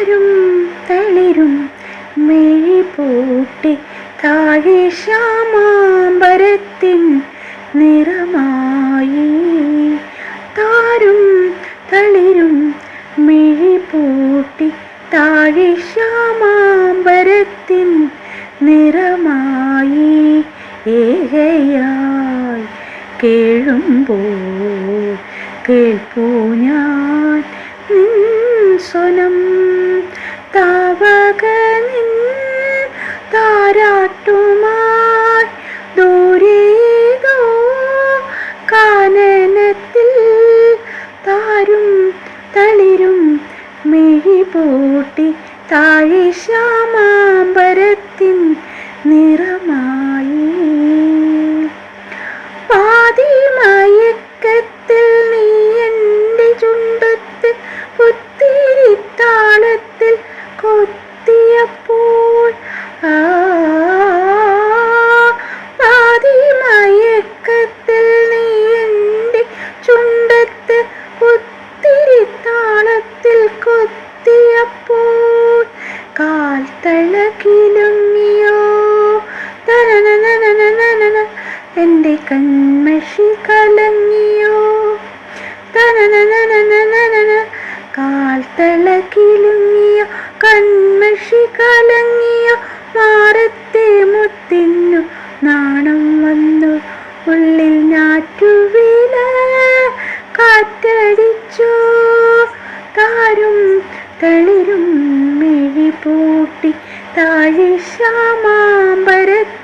താരും തളിരും മെഴി പൂട്ടി. താഴെ ശ്യാമാമ്പരത്തിൻ നിറമായി. താരും തളിരും മിഴി പൂട്ടി. താഴെ ശ്യാമാമ്പരത്തിൻ നിറമായി. ഏകയായി കേഴുമ്പോൾ കേൾപ്പൂ ഞാൻ സ്വനം. താവക നിൻ താരാട്ടുമായി ദൂരേതോ കാനനത്തിൽ താരും തളിരും മെഴി പൂട്ടി താഴെ ശ്യാമാമ്പരത്തിൻ നിറമായി കാൽ തളകിലുങ്ങിയോ തനനനനനനന എന്റെ കൺമഷി കലങ്ങിയോ? തനനനനനനന കാൽ തളകിലുങ്ങിയോ കൺമഷി കലങ്ങിയോ? മാറത്തെ മുത്തിന്നു നാണം വന്നു ഉള്ളിൽ നാറ്റുവില കാറ്റടിച്ചോ. താരും തളിരും പൂട്ടി താഴെ ശ്യാമാമ്പരത്തിൻ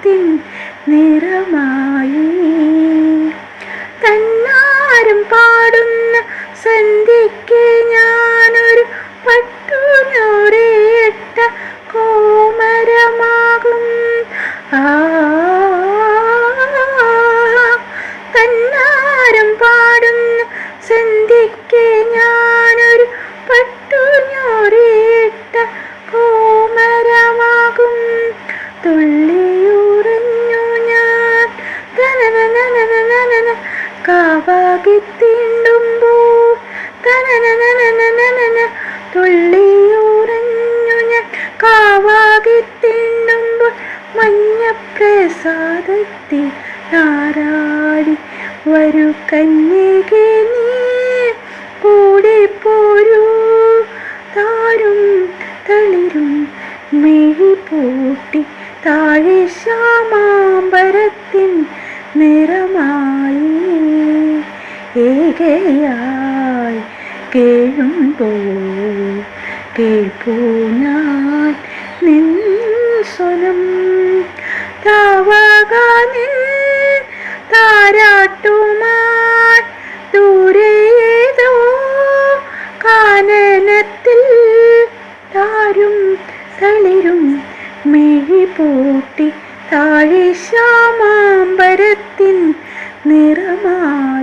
കാവാകി തീണ്ടുമ്പോൾ തനനനനനനന തുള്ളിയുറഞ്ഞു ഞാൻ കാവാകി തീണ്ടുമ്പോൾ മഞ്ഞപ്രസാദത്തിൽ താരാടി വരൂ കന്യകെ നീ. കൂടെ പോരൂ. താരും തളിരും മെഴി പൂട്ടി താഴെ ശ്യാമാമ്പരത്തിൻ നിറമായി. ഏകയായി കേഴുമ്പോൾ കേൾപ്പൂ ഞാൻ നിൻ സ്വനം താവക നിൻ താരാട്ടുമായി ദൂരേതോ കാനനത്തിൽ താരും തളിരും മിഴി പൂട്ടി താഴെ ശ്യാമാമ്പരത്തിൻ നിറമായി